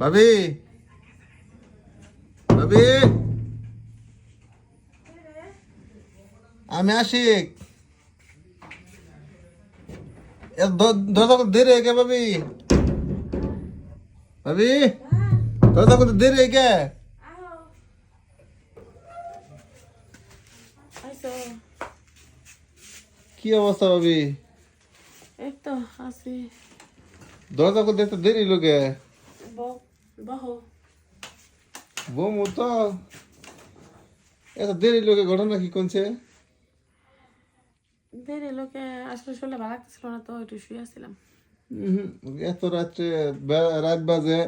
ভাবি। ভাবি। আমি আশিক দরজা করতে দেরি গে ভাবি। ভাবি দরজা করতে দেরি গে কি অবস্থা ভাবি? এই তো আছি। দরজা করতে দেরি লোকে বমু তো এত দেরি লোকে ঘটনা কি করছে? দেরি লোকে আসলে শুনলে ভালো লাগতেছিল না তো একটু শুয়ে আসছিলাম। উহুম, এত রাত্রে রাত বাজে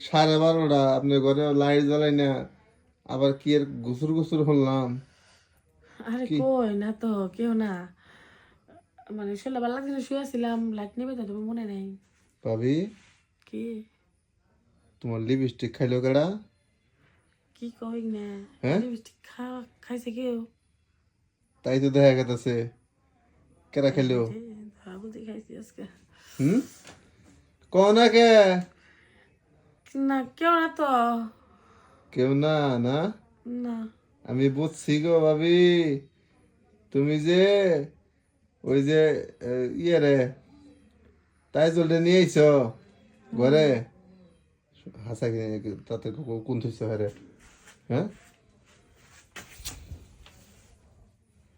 সাড়ে বারোটা আপনি ঘরে লাইট জ্বালাই না আবার কি এর গুসুর গুসুর হলাম। আরে কই না তো কেউ না। মানে শুনলে ভালো লাগতেছিল শুয়ে আসছিলাম লাইট নেবে তো তুমি মনে নেই। ভাবি কি? তোমার লিপস্টিক খাইলো কেডা? কি কই না? হ্যাঁ? লিপস্টিক খা খাইছে কেউ? তাই তো দেখা গেছে কেডা খাইলো? বুঝি খাইছি আজকে। হুম? কনা কে? না কেউ না তো। কেউ না না? না। আমি বুঝছি গো ভাবি। তুমি যে ওই যে ইয়ে রে তাই জলটা নিয়ে আইছ ঘরে? হাসা কিনে তাতে কো- কোন থইছ হারে হ্যাঁ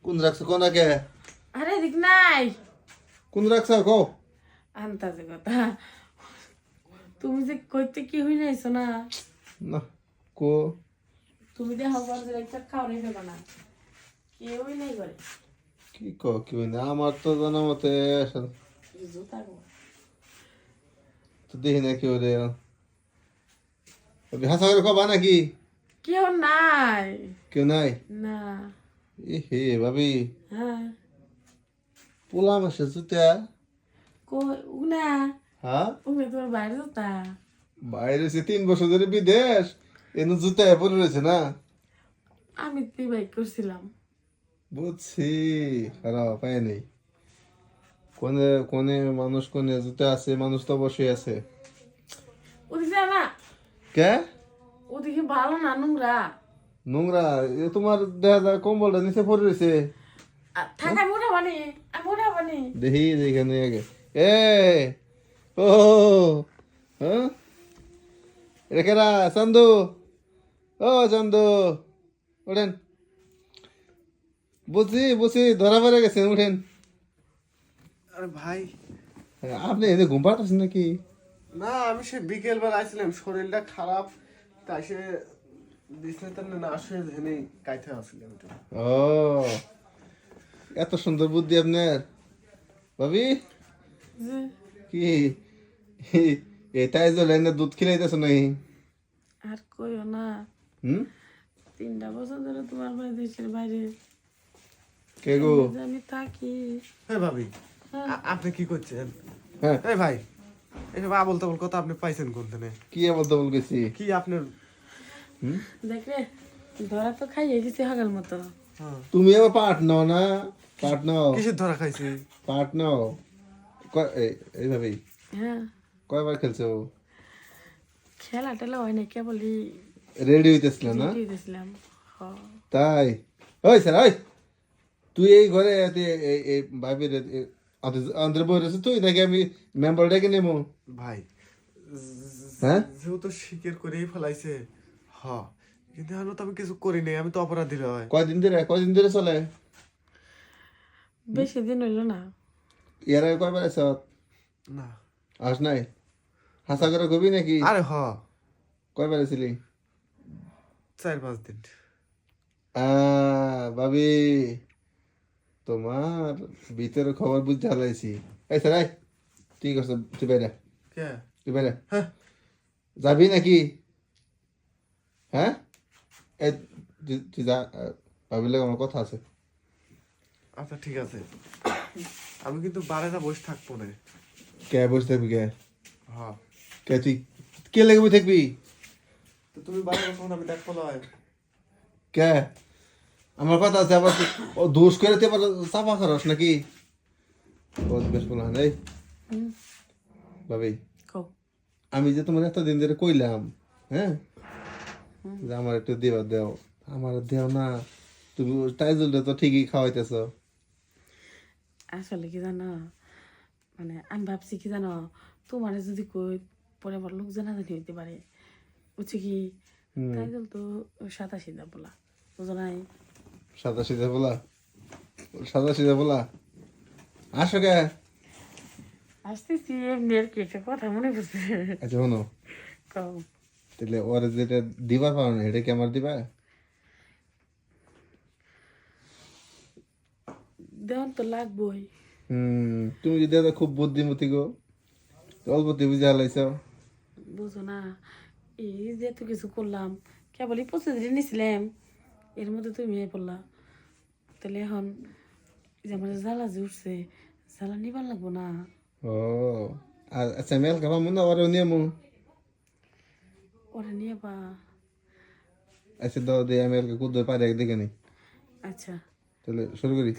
কোন রাখছ কোনাকে আরে দিক নাই। কোন রাখছ কো আন্তাজে কথা। তুমি যে কইতে কি হই নাইছো না না কো তুমি দেখো পর যে একটা খাও নাই ফেলো না কেউই নাই করে কি কো কি না আমার তো জানা মতে জুতা তো দেখি না কেউ রে করে কবা নাকি? কেউ নাই। কেউ নাই? না। হে ভাবি হ্যাঁ। পোলা মাসে জুতা? কই উনা? হ্যাঁ? উনা বাইরে জুতা। বাইরে সে তিন বছর ধরে বিদেশ এনে জুতা পরে রয়েছে না? আমি তুই বাইক করছিলাম। বুঝছি খারাপ পায় নেই। কোনে কোনে মানুষ কোনে জুতা আছে মানুষ তো বসে আছে। ওদিকে না কে? ওদিকে ভালো না নোংরা। নোংরা এ তোমার দেখা যায় কম্বলটা নিচে পড়ে রয়েছে। থাকা মোটা মোটা দেখি এখানে আগে। এ ও হ্যাঁ? রেখেরা চন্দু? ও চন্দু ওঠেন। বুঝছি বুঝছি ধরা পড়ে গেছেন উঠেন আরে ভাই। আপনি এনে ঘুম পাঠাচ্ছেন নাকি? না আমি সে বিকেল বেলা আইছিলাম শরীরটা খারাপ তাই সে বিছনাতে না আসে জেনে কাইতে আসছিলাম ও এত সুন্দর বুদ্ধি আপনার। ভাবি? যে কি? এটাই জল এনে দুধ খিলাইতেছ নাই আর কইও না। হুম? তিনটা বছর ধরে তোমার বাড়ি দেশের বাইরে। কে গো? আমি থাকি। হ্যাঁ। ভাবি আপনি কি করছেন? হ্যাঁ। এই ভাই এসব আবল তাবল কথা আপনি পাইছেন কোন দিনে? কি বলতে বল গেছি কি আপনার দেখলে ধরা তো খাইয়ে দিছে হাগাল মতো। হ্যাঁ। তুমি আবার পাট নাও না? পাট নাও। কিসের ধরা খাইছি? পাট নাও। কয়- এই- এইভাবেই হ্যাঁ। কয়বার খেলছো? খেলা টেলা হয় না কেবলই রেডি হইতেছিল না? তাই। ওই স্যার ওই। তুই এই ঘরে এই ভাবির আন্দ্রে বই রয়েছে তুই? নাকি আমি মেম্বার ডেকে নেব? ভাই হ্যাঁ? যেহেতু স্বীকার করেই ফেলাইছে হ। কিন্তু এখন তো আমি কিছু করি নাই আমি তো অপরাধী হয় কয়দিন ধরে কয়দিন ধরে চলে? বেশি দিন হইল না। ইয়ার আগে কয়বার আস না। আস নাই? হাসা করে কবি নাকি? আরে হ। কয়বার আসিলি চার পাঁচ দিন। আহ, ভাবি। তোমার ভিতরে খবর বুঝতে হালাইছি এই স্যার ঠিক আছে তুই বাইরে তুই বাইরে হ্যাঁ। যাবি নাকি? হ্যাঁ? এই তুই- যা লাগে আমার কথা আছে। আচ্ছা ঠিক আছে। আমি কিন্তু বারেটা বসে থাকব না। কে বসে থাকবি কে? হ্যাঁ। কে তুই কে লেগে থাকবি? তুমি বাইরে বসো না, আমি দেখব লয়? কে? আমার কথা আছে আবার দোষ করে তুই আবার চাপা খরচ নাকি? বেশ বলা নেই ভাবি আমি যে তোমার এতদিন ধরে কইলাম হ্যাঁ? যে আমার একটু দেওয়া দেও। আমার দেও না তুমি টাইজলটা তো ঠিকই খাওয়াইতেছ। আসলে কি জানো? মানে আমি ভাবছি কি জানো? তোমার যদি কই পরে আবার লোক জানাজানি হইতে পারে। বুঝছি কি? তাই জল তো সাদা সিধা বলা। বুঝো নাই? সাদা সিধা বলা। সাদা সিধা বলা। আসো কে আসতেছি এমনি আর কি একটা কথা মনে পড়ছে। আচ্ছা শোনো। তাহলে ওরা যেটা দিবার পারো না এটা কি আমার দিবা? দেওয়ান তো লাগবই। হুম তুমি যদি এত খুব বুদ্ধিমতী গো অল্পতে বুঝে হালাইছ। বুঝো না এই যে এত কিছু করলাম কেবলই পঁচিশ দিন নিছিলাম। এর মধ্যে তুমি মেয়ে পড়লা। তাহলে এখন যেমন যে আমার জ্বালা যে উঠছে জ্বালা নিবার লাগবো না। ও আচ্ছা মেল খাবা মনে ওরে নিয়ে মু। ওরে নিয়ে বা আচ্ছা দাও দিয়ে আমি কুদ্দুর পারে একদিকে নেই আচ্ছা। তাহলে শুরু করি।